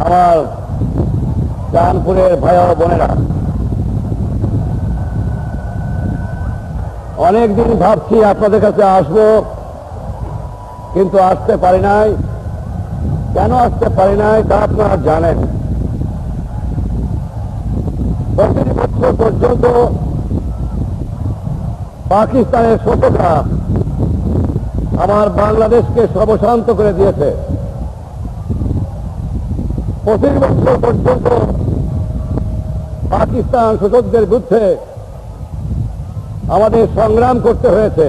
আমার চাঁদপুরের ভাই বোনেরা। অনেকদিন ভাবছি আপনাদের কাছে আসব, কিন্তু আসতে পারি নাই। কেন আসতে পারি নাই তা আপনারা জানেন। বছর পর্যন্ত পাকিস্তানের শত্রুতা আমার বাংলাদেশকে সর্বশান্ত করে দিয়েছে। পঁচিশ বছর পর্যন্ত পাকিস্তান শোষকদের বিরুদ্ধে আমাদের সংগ্রাম করতে হয়েছে।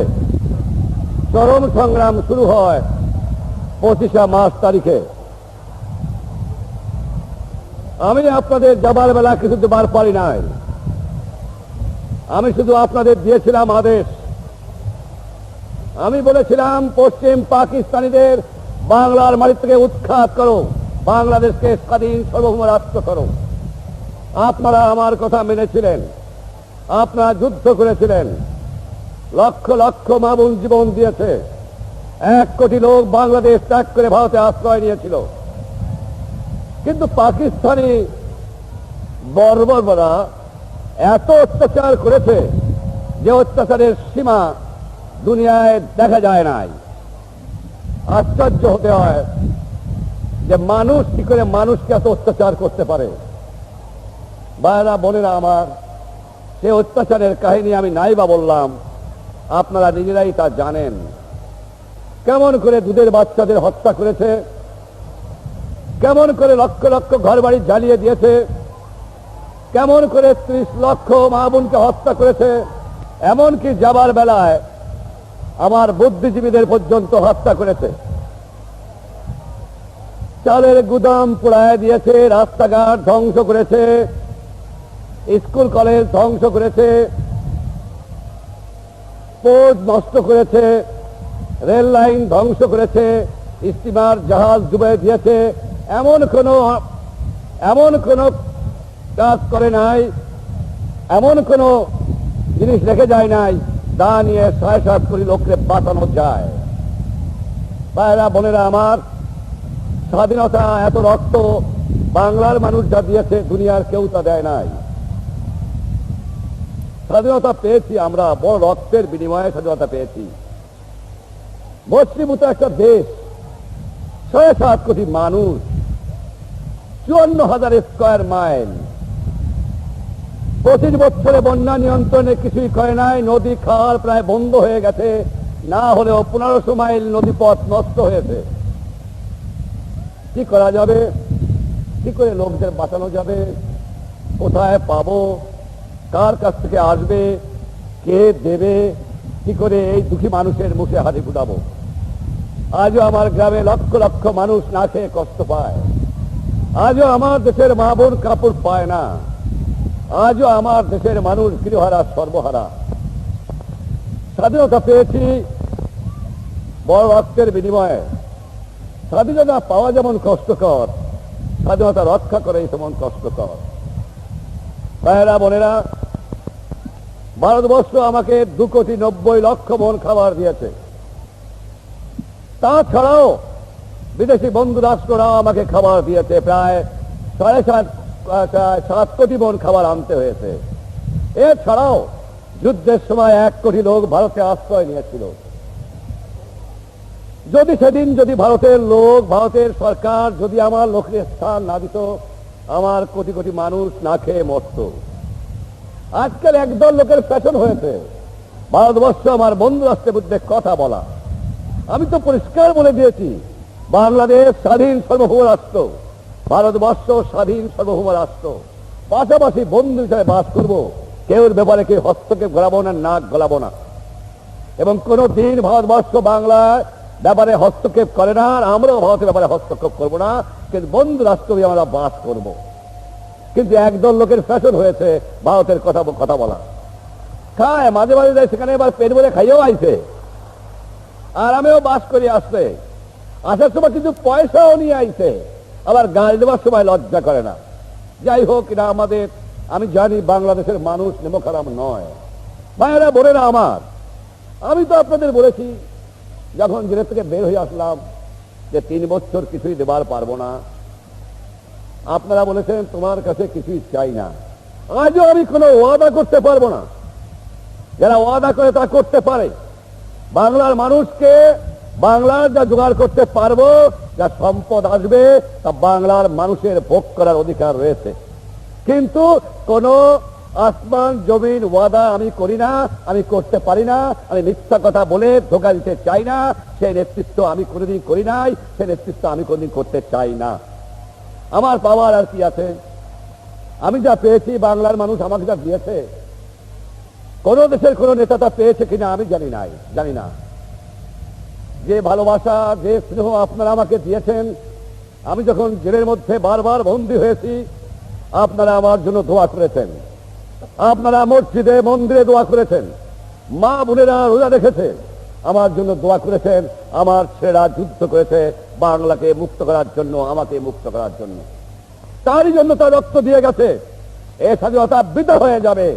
চরম সংগ্রাম শুরু হয় পঁচিশা মার্চ তারিখে। আমি আপনাদের যাবার বেলা কিছু দেবার পারি নাই। আমি শুধু আপনাদের দিয়েছিলাম আদেশ। আমি বলেছিলাম, পশ্চিম পাকিস্তানিদের বাংলার মাটি থেকে উৎখাত করো। বাংলাদেশকে স্বাধীন সার্বভৌম রাষ্ট্র করো। আপনারা আমার কথা মেনেছিলেন। আপনারা যুদ্ধ করেছিলেন। লক্ষ লক্ষ মামুন জীবন দিয়েছে। এক কোটি লোক বাংলাদেশ ত্যাগ করে ভারতে আশ্রয় নিয়েছিল। কিন্তু পাকিস্তানি বর্বররা এত অত্যাচার করেছে যে অত্যাচারের সীমা দুনিয়ায় দেখা যায় নাই। আশ্চর্য হতে হয় যে মানুষ কি করে মানুষকে এত অত্যাচার করতে পারে? বায়রা বোনেরা আমার, সে অত্যাচারের কাহিনী আমি নাই বা বললাম। আপনারা নিজেরাই তা জানেন। কেমন করে দুধের বাচ্চাদের হত্যা করেছে? কেমন করে লক্ষ লক্ষ ঘর বাড়ি জ্বালিয়ে দিয়েছে? কেমন করে ত্রিশ লক্ষ মা বোনকে হত্যা করেছে? এমনকি যাবার বেলায় আমার বুদ্ধিজীবীদের পর্যন্ত হত্যা করেছে। চালের গুদাম পোড়ায় দিয়েছে, রাস্তাঘাট ধ্বংস করেছে, স্কুল, কলেজ ধ্বংস করেছে পোজ নষ্ট করেছে, রেল লাইন ধ্বংস করেছে স্টিমার জাহাজ ডুবে দিয়েছে। এমন কোন এমন কোন কাজ করে নাই, এমন কোন জিনিস রেখে যায় নাই, দা নিয়ে ছয় সাত কোটি লোককে বাঁচানো যায়। ভাইরা, বোনেরা আমার স্বাধীনতা, এত রক্ত, বাংলার মানুষ যা দিয়েছে, দুনিয়ার কেউ তা দেয় নাই। স্বাধীনতা পেয়েছি আমরা, বড় রক্তের বিনিময়ে স্বাধীনতা পেয়েছি। মসৃভূত একটা দেশ, ছয় সাত কোটি মানুষ, চুয়ান্ন হাজার স্কোয়ার মাইল। পঁচিশ বছরে বন্যা নিয়ন্ত্রণে কিছুই করে নাই, নদী খাল প্রায় বন্ধ হয়ে গেছে, না হলেও পনেরোশো মাইল নদী পথ নষ্ট হয়েছে। কি করা যাবে? কি করে লোকদের বাঁচানো যাবে? কোথায় পাবো? কার কাছ থেকে আসবে? কে দেবে? কি করে এই দুঃখী মানুষের মুখে হাতে ফুটাবো? আজও আমার গ্রামে লক্ষ লক্ষ মানুষ না খেয়ে কষ্ট পায়। আজও আমার দেশের মা বোন কাপড় পায় না। আজও আমার দেশের মানুষ গৃহহারা, সর্বহারা। স্বাধীনতা পেয়েছি বড় রক্তের বিনিময়ে। স্বাধীনতা পাওয়া যেমন কষ্টকর, স্বাধীনতা রক্ষা করে তেমন কষ্টকর। ভাইয়েরা, বোনেরা, ভারতবর্ষ আমাকে দু কোটি নব্বই লক্ষ মন খাবার দিয়েছে। তাছাড়াও বিদেশি বন্ধু রাষ্ট্ররাও আমাকে খাবার দিয়েছে। প্রায় সাড়ে সাত সাত কোটি মন খাবার আনতে হয়েছে। এছাড়াও যুদ্ধের সময় এক কোটি লোক ভারতে আশ্রয় নিয়েছিল। যদি সেদিন যদি ভারতের লোক, ভারতের সরকার যদি আমার লোকের স্থান না দিত, আমার কোটি কোটি মানুষ না খেয়ে মরত। আজকাল একদল লোকের ফ্যাশন হয়েছে। ভারতবর্ষ আমার বন্ধু রাষ্ট্রের মধ্যে কথা বলা। আমি তো পরিষ্কার বলে দিয়েছি, বাংলাদেশ স্বাধীন সার্বভৌম রাষ্ট্র। ভারতবর্ষ স্বাধীন সার্বভৌম রাষ্ট্র। পাশাপাশি বন্ধু হিসাবে বাস করব। কেউর ব্যাপারে কেউ হস্তক্ষেপ গলাবো না, নাক গলাবো না। এবং কোন দিন ভারতবর্ষ বাংলার ব্যাপারে হস্তক্ষেপ করে না, আর আমরাও ভারতের ব্যাপারে হস্তক্ষেপ করব না, কিন্তু বন্ধু রাষ্ট্র হয়ে আমরা বাস করব। কিন্তু একদল লোকের ফ্যাশন হয়েছে ভারতের কথা কথা বলা। খায়, মাঝে মাঝে যায় সেখানে এবার পেট ভরে খাইয়েও আইছে। আর আমিও বাস করি আসছে আসার সময় কিন্তু পয়সাও নিয়ে আইছে। আবার গাড়ি দেওয়ার সময় লজ্জা করে না। যাই হোক না আমাদের, আমি জানি বাংলাদেশের মানুষ নেমখারাম নয়। ভাইয়েরা, বোনেরা আমার, আমি তো আপনাদের বলেছি যখন জেলের থেকে বের হয়ে আসলাম যে তিন বছর কিছুই দেবার পারব না, আপনারা বলেছেন, তোমার কাছে কিছুই চাই না। আজও আমি কোনো ওয়াদা করতে পারব না। যারা ওয়াদা করে তা করতে পারে। বাংলার মানুষকে বাংলার যা জোগাড় করতে পারব, যা সম্পদ আসবে, তা বাংলার মানুষের ভোগ করার অধিকার রয়েছে। কিন্তু কোন আসমান, জমিন, ওয়াদা আমি করি না, আমি করতে পারি না, আমি মিথ্যা কথা বলে ধোকা দিতে চাই না সেই নেতৃত্ব আমি কোনোদিন করি নাই সেই নেতৃত্ব আমি কোনোদিন করতে চাই না। আমার পাওয়ার আর কি আছে? আমি যা পেয়েছি, বাংলার মানুষ আমাকে যা দিয়েছে, কোন দেশের কোন নেতা তা পেয়েছে কিনা আমি জানি নাই, জানি না। যে ভালোবাসা, যে স্নেহ আপনারা আমাকে দিয়েছেন, আমি যখন জেলের মধ্যে বারবার বন্দী হয়েছি, আপনারা আমার জন্য দোয়া করেছেন। আপনারা মসজিদে, মন্দিরে দোয়া করেছেন। মা বোনেরা রোজা রেখেছে। আমার জন্য দোয়া করেছেন। আমার ছেলেরা যুদ্ধ করেছে। বাংলাকে মুক্ত করার জন্য, আমাকে মুক্ত করার জন্য। তারই জন্য তার রক্ত দিয়ে গেছে। এ স্বাধীনতা বৃথা হয়ে যাবে।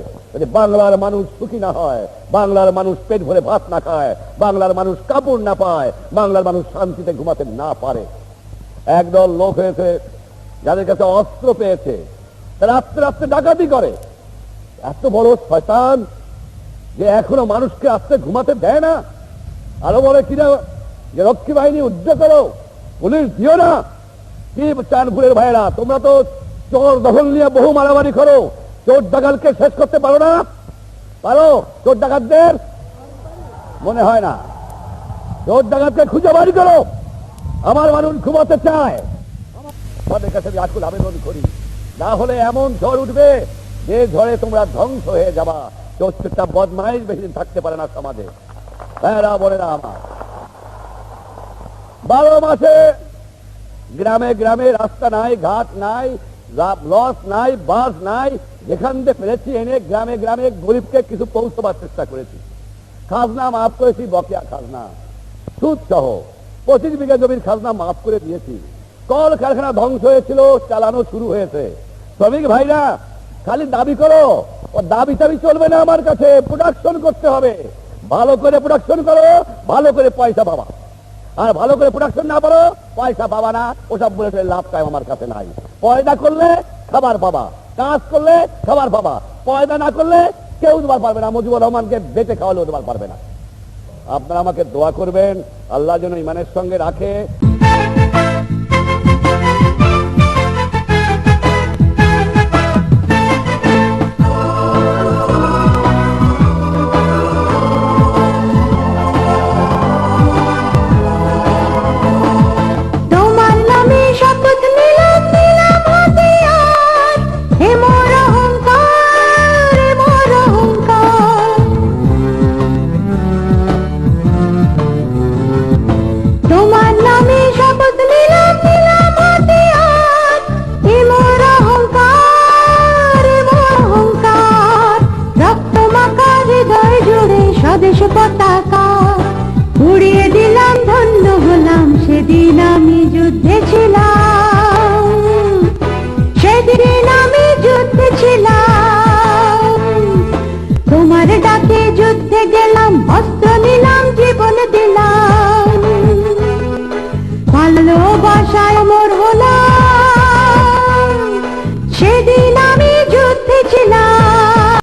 বাংলার মানুষ সুখী না হয়, বাংলার মানুষ পেট ভরে ভাত না খায়, বাংলার মানুষ কাপড় না পায়, বাংলার মানুষ শান্তিতে ঘুমাতে না পারে। একদল লোক হয়েছে, যাদের কাছে অস্ত্র পেয়েছে। তারা রাত্রে রাত্রে ডাকাতি করে। এত বড় শয়তান যে এখনও মানুষকে আস্তে ঘুমাতে দেয় না। আরও বলে কিনা যে রক্ষী বাহিনী উদ্যোগ করো, পুলিশ দিও না। কি চাঁদপুরের ভাইয়েরা, তোমরা তো চোর দখল নিয়ে বহু মারামারি করো। চোর ডাকাতকে শেষ করতে পারো না? পারো? চোর ডাকাতদের? মনে হয় না। চোর ডাকাতকে খুঁজে বাড়ি করো। আমার মানুষ ঘুমাতে চায়। আমাদের কাছে আমি আকুল আবেদন করি। না হলে এমন ঝড় উঠবে যে ঝড়ে তোমরা ধ্বংস হয়ে যাবা চোরটা বদমাইশ বেশি দিন থাকতে পারে না সমাজে। হ্যাঁ বলে না আমার। বারো মাসে গ্রামে গ্রামে রাস্তা নাই, ঘাট নাই লস নাই বাস নাই, যেখান থেকে ফেলেছি এনে গ্রামে গ্রামে গরিবকে কিছু পৌঁছবার চেষ্টা করেছি। খাজনা মাফ করেছি, বকেয়া খাজনা। সুদ সহ পঁচিশ বিঘা জমির খাজনা মাফ করে দিয়েছি। কল কারখানা ধ্বংস হয়েছিল, চালানো শুরু হয়েছে। শ্রমিক ভাইরা খালি দাবি করো। ও দাবি টাবি চলবে না আমার কাছে। প্রোডাকশন করতে হবে। ভালো করে প্রোডাকশন করো, ভালো করে পয়সা পাবা। আর ভালো করে প্রোডাকশন না পারো, পয়সা পাবা না। ওসব বলে লাভ টাইম আমার কাছে নাই। পয়দা করলে খাবার পাবা। কাজ করলে খাবার পাবা। পয়দা না করলে কেউ দেবার পারবে না। মুজিবুর রহমানকে বেঁচে খাওয়ালেও দেবার পারবে না। আপনারা আমাকে দোয়া করবেন। আল্লাহ যেন ইমানের সঙ্গে রাখে। যুদ্ধে গেলাম অস্ত্র নিলাম জীবন দিলাম।